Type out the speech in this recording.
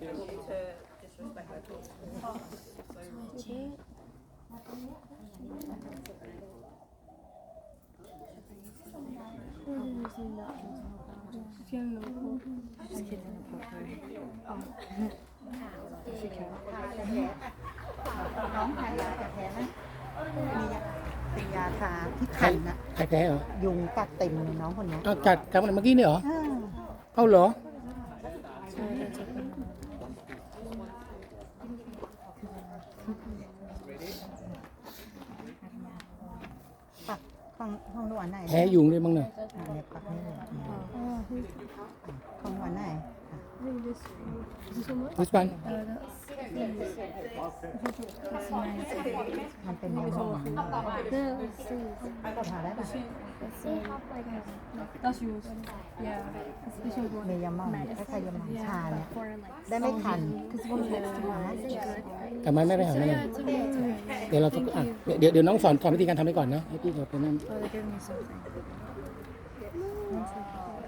to disrespect their culture. So น้องทานยาแก้แพ้ไหมมียาเป็นยาทาที่ขันนะใครแพ้เหรอยุงกัดเต็มเลยน้องคนเนี้ยเอากัดกัดมันเมื่อกี้เนี่ยเหรออ่าเอาเหรอ กฟังห้องนวดไหนแพ้ยุงด้วยมั้งเนี่ยอ่าเนี่ยปักนี่เลยห้องนวดไหนวิสปันมันเป็นยังไงหาได้ปะ That's yours. Yeah. This one's one. เมยามังถ้าใครยามังชาเนี่ย For like ได้ไม่คัน because one next to one. Is it good? กลับมาไม่ไปหาแม่เลย Yeah, it's okay. It's okay. เดี๋ยวเราจะอะเดี๋ยวเดี๋ยวน้องสอนสอนวิธีการทำไปก่อนนะให้พี่เขาไปนั่น Oh, they're giving me something. One second.